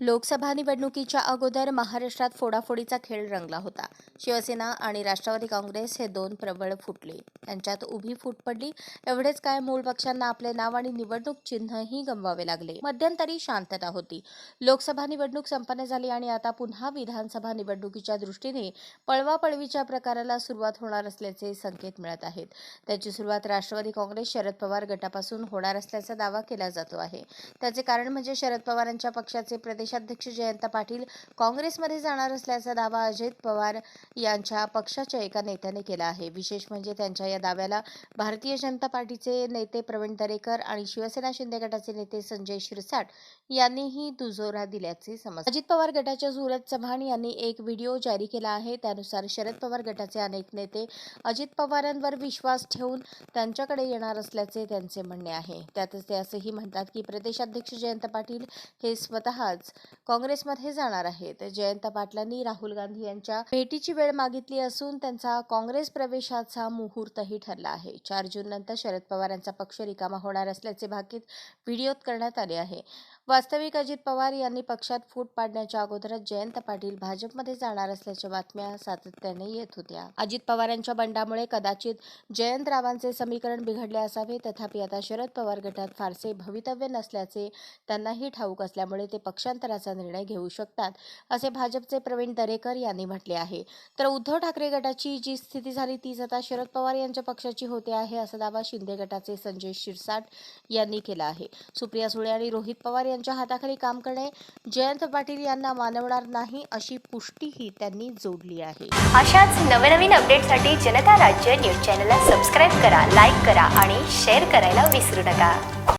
लोकसभा निवडणुकीच्या अगोदर महाराष्ट्रात फोडाफोडीचा खेळ रंगला होता. शिवसेना आणि राष्ट्रवादी काँग्रेस हे दोन प्रबळ फुटले. त्यांच्यात उभी फूट पडली एवढेच काय मूळ पक्षांना आपले नाव आणि निवडणूक चिन्हही गमवावे लागले. मध्यंतरी शांतता होती. लोकसभा निवडणूक संपन्न झाली आणि आता पुन्हा विधानसभा निवडणुकीच्या दृष्टीने पळवापळवीच्या प्रकाराला सुरुवात होणार असल्याचे संकेत मिळत आहेत. त्याची सुरुवात राष्ट्रवादी काँग्रेस शरद पवार गटापासून होणार असल्याचा दावा केला जातो आहे. त्याचे कारण म्हणजे शरद पवारांच्या पक्षाचे प्रदेश प्रदेशाध्यक्ष जयंत पाटील काँग्रेसमध्ये जाणार असल्याचा दावा अजित पवार यांच्या पक्षाच्या एका नेत्याने केला आहे. विशेष म्हणजे त्यांच्या या दाव्याला भारतीय जनता पार्टीचे नेते प्रवीण दरेकर आणि शिवसेना शिंदे गटाचे नेते संजय शिरसाट यांनीही दुजोरा दिल्याचे समज अजित पवार गटाच्या सूरज चव्हाण यांनी एक व्हिडिओ जारी केला आहे. त्यानुसार शरद पवार गटाचे अनेक नेते अजित पवारांवर विश्वास ठेवून त्यांच्याकडे येणार असल्याचे त्यांचे म्हणणे आहे. त्यातच ते असंही म्हणतात की प्रदेशाध्यक्ष जयंत पाटील हे स्वतःच काँग्रेसमध्ये जाणार आहेत. जयंत पाटलांनी राहुल गांधी यांच्या भेटीची वेळ मागितली असून त्यांचा काँग्रेस प्रवेशाचा मुहूर्तही ठरला आहे. चार जून नंतर शरद पवार यांचा पक्ष रिकामा होणार असल्याचे भाकीत व्हिडिओत करण्यात आले आहे. वास्तविक अजित पवार यांनी पक्षात फूट पाडण्याच्या अगोदरच जयंत पाटील भाजपमध्ये जाणार असल्याच्या बातम्या सातत्याने येत होत्या. अजित पवारांच्या बंडामुळे कदाचित जयंतरावांचे समीकरण बिघडले असावे तथापि आता शरद पवार गटात फारसे भवितव्य नसल्याचे त्यांनाही ठाऊक असल्यामुळे ते पक्षांतराचा निर्णय घेऊ शकतात असे भाजपचे प्रवीण दरेकर यांनी म्हटले आहे. तर उद्धव ठाकरे गटाची जी स्थिती झाली तीच आता शरद पवार यांच्या पक्षाची होते आहे असा दावा शिंदे गटाचे संजय शिरसाट यांनी केला आहे. सुप्रिया सुळे आणि रोहित पवार यांच्या हाताखाली काम करणे जयंत पाटील यांना मानवणार नाही अशी पुष्टीही त्यांनी जोडली आहे. अशाच नवनवीन अपडेटसाठी जनता राज्य न्यूज चॅनलला सबस्क्राईब करा लाईक करा आणि शेअर करायला विसरू नका.